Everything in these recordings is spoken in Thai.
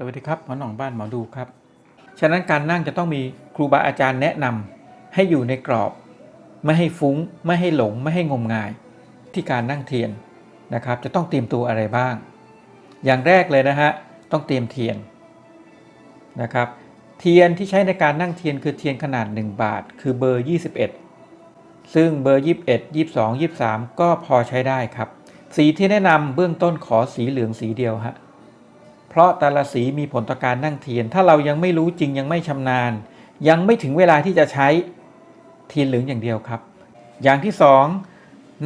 สวัสดีครับหมอหน่องบ้านหมอดูครับ ฉะนั้นการนั่งจะต้องมีครูบาอาจารย์แนะนำให้อยู่ในกรอบ ไม่ให้ฟุ้ง ไม่ให้หลง ไม่ให้งมงาย ที่การนั่งเทียนนะครับ จะต้องเตรียมตัวอะไรบ้าง อย่างแรกเลยนะฮะต้องเตรียมเทียนนะครับเทียนที่ใช้ในการนั่งเทียนคือเทียนขนาด 1 บาท คือเบอร์ 21 ซึ่งเบอร์ 21 22 23 ก็พอใช้ได้ครับ สีที่แนะนำเบื้องต้นขอสีเหลืองสีเดียวฮะ เพราะแต่ละสีมีผลต่อการนั่งเทียน ถ้าเรายังไม่รู้จริงยังไม่ชำนาญ ยังไม่ถึงเวลาที่จะใช้เทียนเหลืองอย่างเดียวครับ อย่างที่สอง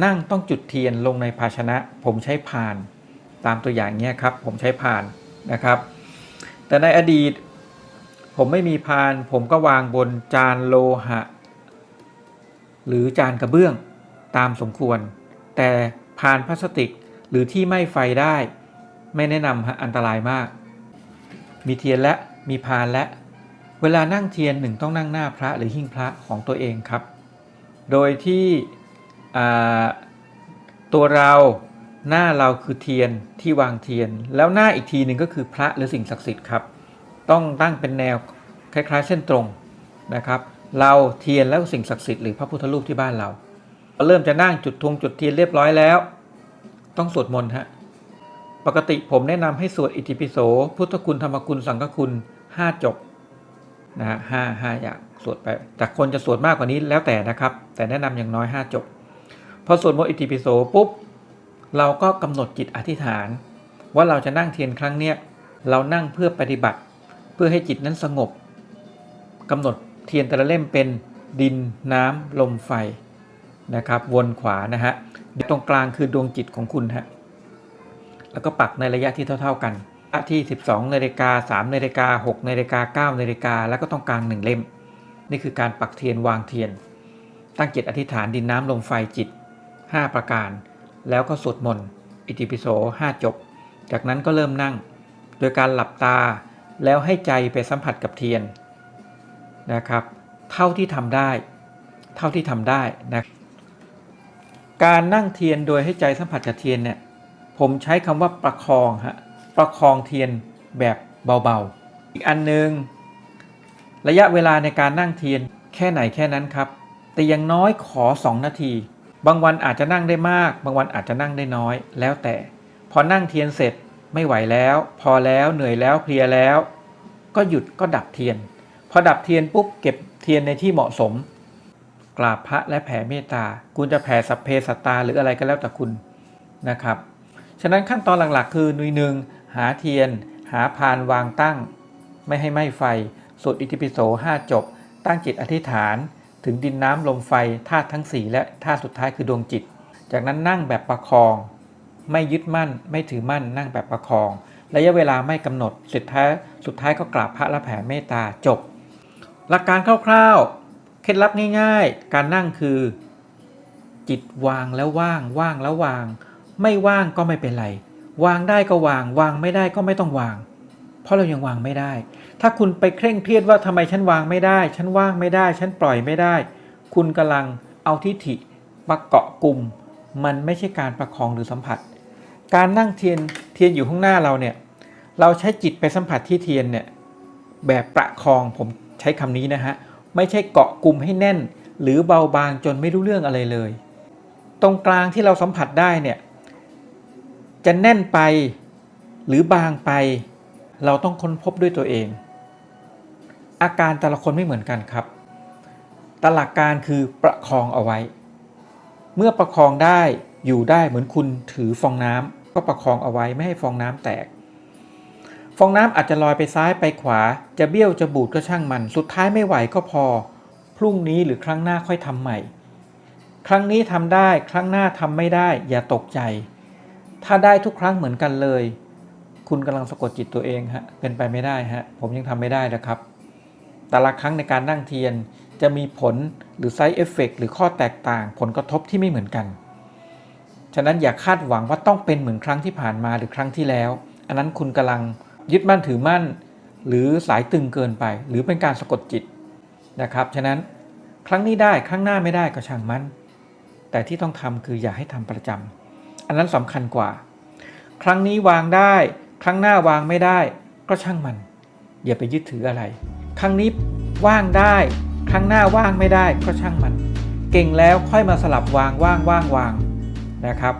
นั่งต้องจุดเทียนลงในภาชนะ ผมใช้พาน ตามตัวอย่างเนี้ยครับผมใช้พานนะครับ แต่ในอดีต ผมไม่มีพาน ผมก็วางบนจานโลหะ หรือจานกระเบื้องตามสมควร แต่พานพลาสติกหรือที่ไม่ไฟได้ ไม่แนะนำฮะอันตรายมาก มีเทียนและมีพานและ เวลานั่งเทียนหนึ่งต้องนั่งหน้าพระหรือหิ้งพระของตัวเองครับ โดยที่ตัวเราหน้าเราคือเทียนที่วางเทียน แล้วหน้าอีกทีหนึ่งก็คือพระหรือสิ่งศักดิ์สิทธิ์ครับ ต้องตั้งเป็นแนวคล้ายๆ เส้นตรงนะครับ เราเทียนแล้วสิ่งศักดิ์สิทธิ์หรือพระพุทธรูปที่บ้านเราเริ่มจะนั่งจุดธงจุดเทียนเรียบร้อยแล้ว ต้องสวดมนต์ฮะ ปกติผมแนะนำให้สวดอิติปิโส พุทธคุณธรรมคุณสังฆคุณ 5 จบนะฮะห้าห้าอย่างสวดไป แต่คนจะสวดมากกว่านี้แล้วแต่นะครับ แต่แนะนำอย่างน้อย 5 จบ พอสวดมนต์อิติปิโสปุ๊บ เราก็กำหนดจิตอธิษฐาน ว่าเราจะนั่งเทียนครั้งเนี้ยเรานั่งเพื่อปฏิบัติ เพื่อให้จิตนั้นสงบกำหนดเทียนแต่ละเล่มเป็นดินน้ำลมไฟนะครับ วนขวานะฮะตรงกลางคือดวงจิตของคุณฮะ แล้วก็ปักในระยะที่เท่า ๆกันที่ 12นาฬิกา3นาฬิกา6นาฬิกา9นาฬิกาแล้วก็ต้องกลางหนึ่งเล่ม นี่คือการปักเทียนวางเทียน ตั้งจิตอธิษฐานดินน้ำลมไฟจิต 5 ประการ แล้วก็สวดมนต์อิติปิโส5จบ จากนั้นก็เริ่มนั่ง โดยการหลับตาแล้วให้ใจไปสัมผัสกับเทียนนะครับ เท่าที่ทำได้ เท่าที่ทำได้นะการนั่งเทียนโดยให้ใจสัมผัสกับเทียนเนี่ย ผมใช้คำว่าประคองฮะประคองเทียนแบบเบาๆ อีกอันหนึงระยะเวลาในการนั่งเทียนแค่ไหนแค่นั้นครับ แต่ยังน้อยขอ 2 นาที บางวันอาจจะนั่งได้มาก บางวันอาจจะนั่งได้น้อย แล้วแต่ พอนั่งเทียนเสร็จไม่ไหวแล้ว พอแล้วเหนื่อยแล้วเพลียแล้ว ก็หยุดก็ดับเทียน พอดับเทียนปุ๊บเก็บเทียนในที่เหมาะสม กราบพระและแผ่เมตตา คุณจะแผ่สัพเพสัตตาหรืออะไรก็แล้วแต่คุณนะครับ ฉะนั้นขั้นตอนหลักๆ คือนุยหนึ่งหาเทียน หาพานวางตั้ง ไม่ให้ไหม้ไฟสวดอิติปิโส5จบ ตั้งจิตอธิษฐาน ถึงดินน้ำลมไฟธาตุทั้ง4และธาตุสุดท้ายคือดวงจิต จากนั้นนั่งแบบประคอง ไม่ยึดมั่น ไม่ถือมั่น นั่งแบบประคอง ระยะเวลาไม่กำหนดสุดท้ายสุดท้ายก็กราบพระและแผ่เมตตาจบ หลักการคร่าวๆ เคล็ดลับง่ายๆ การนั่งคือ จิตวางแล้วว่างว่างแล้ววาง ไม่ว่างก็ไม่เป็นไร วางได้ก็วาง วางไม่ได้ก็ไม่ต้องวาง เพราะเรายังวางไม่ได้ ถ้าคุณไปเคร่งเครียดว่าทำไมฉันวางไม่ได้ ฉันว่างไม่ได้ ฉันปล่อยไม่ได้ คุณกำลังเอาทิฐิมาเกาะกลุ่ม มันไม่ใช่การประคองหรือสัมผัส การนั่งเทียนเทียนอยู่ข้างหน้าเราเนี่ย เราใช้จิตไปสัมผัสที่เทียนเนี่ยแบบประคองผมใช้คำนี้นะฮะ ไม่ใช่เกาะกลุ่มให้แน่น หรือเบาบางจนไม่รู้เรื่องอะไรเลย ตรงกลางที่เราสัมผัสได้เนี่ย จะแน่นไปหรือบางไป เราต้องค้นพบด้วยตัวเอง อาการแต่ละคนไม่เหมือนกันครับตหลักการคือประคองเอาไว้ เมื่อประคองได้อยู่ได้เหมือนคุณถือฟองน้ำก็ประคองเอาไว้ไม่ให้ฟองน้ำแตก ฟองน้ำอาจจะลอยไปซ้ายไปขวา จะเบี้ยวจะบูดก็ช่างมัน สุดท้ายไม่ไหวก็พอ พรุ่งนี้หรือครั้งหน้าค่อยทำใหม่ ครั้งนี้ทำได้ครั้งหน้าทำไม่ได้ อย่าตกใจ ถ้าได้ทุกครั้งเหมือนกันเลย คุณกำลังสะกดจิตตัวเองฮะเป็นไปไม่ได้ฮะผมยังทำไม่ได้นะครับ แต่ละครั้งในการนั่งเทียนจะมีผลหรือไซ d ์เอฟเฟกหรือข้อแตกต่าง ผลกระทบที่ไม่เหมือนกัน ฉะนั้นอย่าคาดหวังว่าต้องเป็นเหมือนครั้งที่ผ่านมาหรือครั้งที่แล้ว อันนั้นคุณกำลังยึดมั่นถือมั่น หรือสายตึงเกินไป หรือเป็นการสะกดจิตนะครับ ฉะนั้นครั้งนี้ได้ครั้งหน้าไม่ได้ก็ช่างมัน แต่ที่ต้องทำคืออย่าให้ทำประจำ อันนั้นสำคัญกว่า ครั้งนี้วางได้ ครั้งหน้าวางไม่ได้ ก็ช่างมัน อย่าไปยึดถืออะไร ครั้งนี้ว่างได้ ครั้งหน้าว่างไม่ได้ ก็ช่างมัน เก่งแล้วค่อยมาสลับวางว่างว่างวางนะครับ